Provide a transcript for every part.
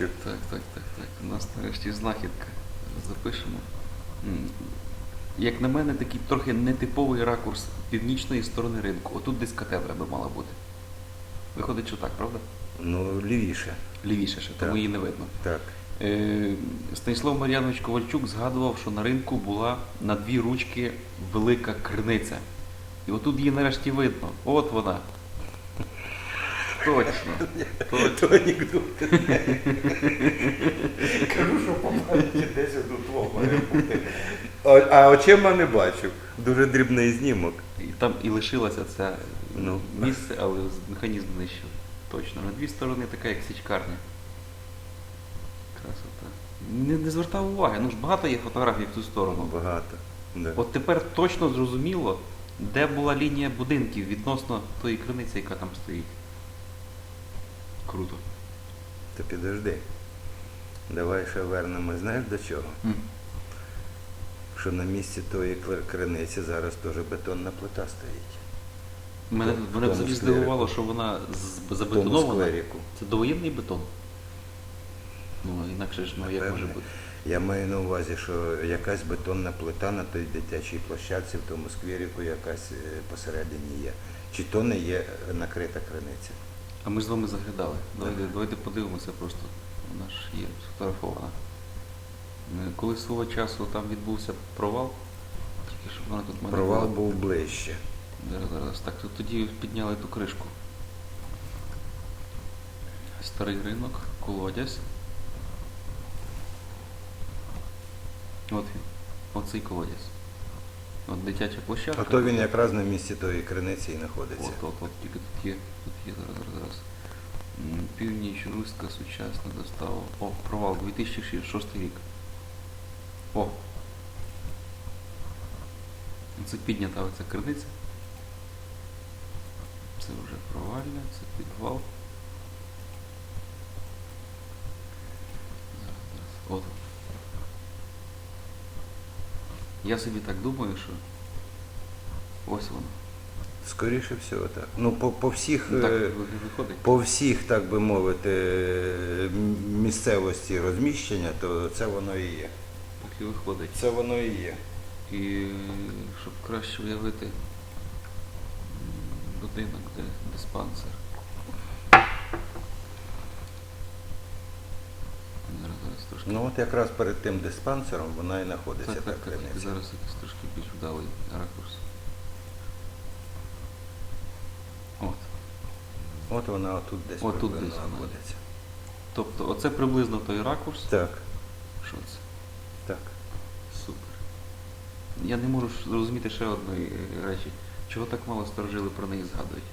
бачу. Так, так, так, так. У нас нарешті знахідка. Запишемо. Як на мене, такий трохи нетиповий ракурс північної сторони ринку. Отут десь катедра би мала бути. Виходить, що так, правда? Ну, лівіше. Лівіше ще, тому Так. її не видно. Так. Е, Станіслав Мар'янович Ковальчук згадував, що на ринку була на дві ручки велика криниця. І отут її нарешті видно. От вона. Точно. То анекдот. Кажу, що по пам'яті десь тут має бути. А, очима не бачив. Дуже дрібний знімок. І там і лишилося це Ну. місце, але механізм знищили. Точно. На дві сторони така, як січкарня. Красота. Не, не звертав уваги. Ну ж багато є фотографій в цю сторону. Багато. Да. От тепер точно зрозуміло, де була лінія будинків відносно тої криниці, яка там стоїть. Круто. Та підожди. Давай ще вернемо. Знаєш до чого? М. Що на місці тої криниці зараз теж бетонна плита стоїть. Мене, В тому мене взагалі здивувало, що вона забетонована. Це довоєнний бетон. Ну, інакше ж, ну як може бути? Я маю на увазі, що якась бетонна плита на той дитячій площадці, в тому скверіку якась е, посередині є. Чи то не є накрита криниця? А ми ж з вами заглядали. Давайте, давайте подивимося просто. Вона ж є сфотографована. Е, Коли свого часу там відбувся провал, тільки щоб вона тут мене Провал була. був ближче. Зараз, зараз. Так, тоді підняли ту кришку. Старий ринок, колодязь. От він. Оцей колодязь. От дитяча площадка. Ото він якраз на місці тої криниці і знаходиться. От, от, от, тільки тут є, тут є зараз, зараз, зараз. Північ, Руська, сучасна достава. О, провал, 2006 рік. О. Це піднята оця криниця. Це вже провальне, це підвал. Зараз, зараз. От. Я собі так думаю, що ось воно. Скоріше всього, так. Ну, по, по всіх. Ну, так е, виходить. По всіх, так би мовити, е, місцевості розміщення, то це воно і є. Так і виходить. Це воно і є. І щоб краще уявити м, будинок, де диспансер. Зараз, зараз трошки. Ну от якраз перед тим диспансером вона і знаходиться так, та так, так, тільки зараз якийсь трошки більш вдалий ракурс. От. От вона отут десь Отут приблизно десь знаходиться. Тобто оце приблизно той ракурс. Так, Що це? так. Супер. Я не можу зрозуміти ще одної речі. Чого так мало старожили про неї згадують?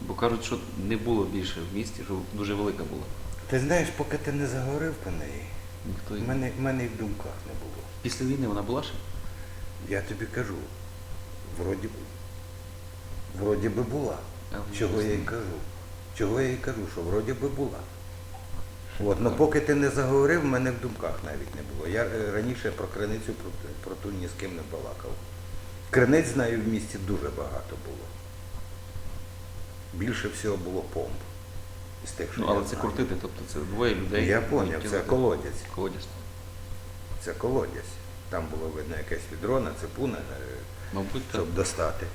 Бо кажуть, що не було більше в місті, що дуже велика була. Ти знаєш, поки ти не заговорив про неї, Ніхто в мене, мене і в думках не було. Після війни вона була ще? Я тобі кажу, вроді, вроді би була. А, ну, Чого я й чесно. кажу? Чого я й кажу, що вроді би була. От, ну поки ти не заговорив, в мене в думках навіть не було. Я е, раніше про криницю про, про ту ні з ким не балакав. Криниць знаю в місті дуже багато було. Більше всього було помп. Із тих, що Ну, я але це знаю. крутити, тобто це двоє людей. Я які поняв, це кинути. колодязь. Колодязь. Це колодязь. Там було видно якесь відро на цепуна, Мабуть, так. щоб достати.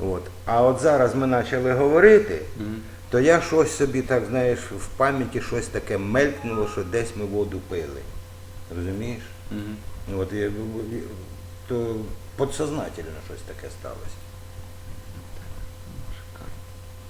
От. А от зараз ми почали говорити, Мгм. то я щось собі, так знаєш, в пам'яті щось таке мелькнуло, що десь ми воду пили. Розумієш? Мгм. От, я, то подсознательно щось таке сталося.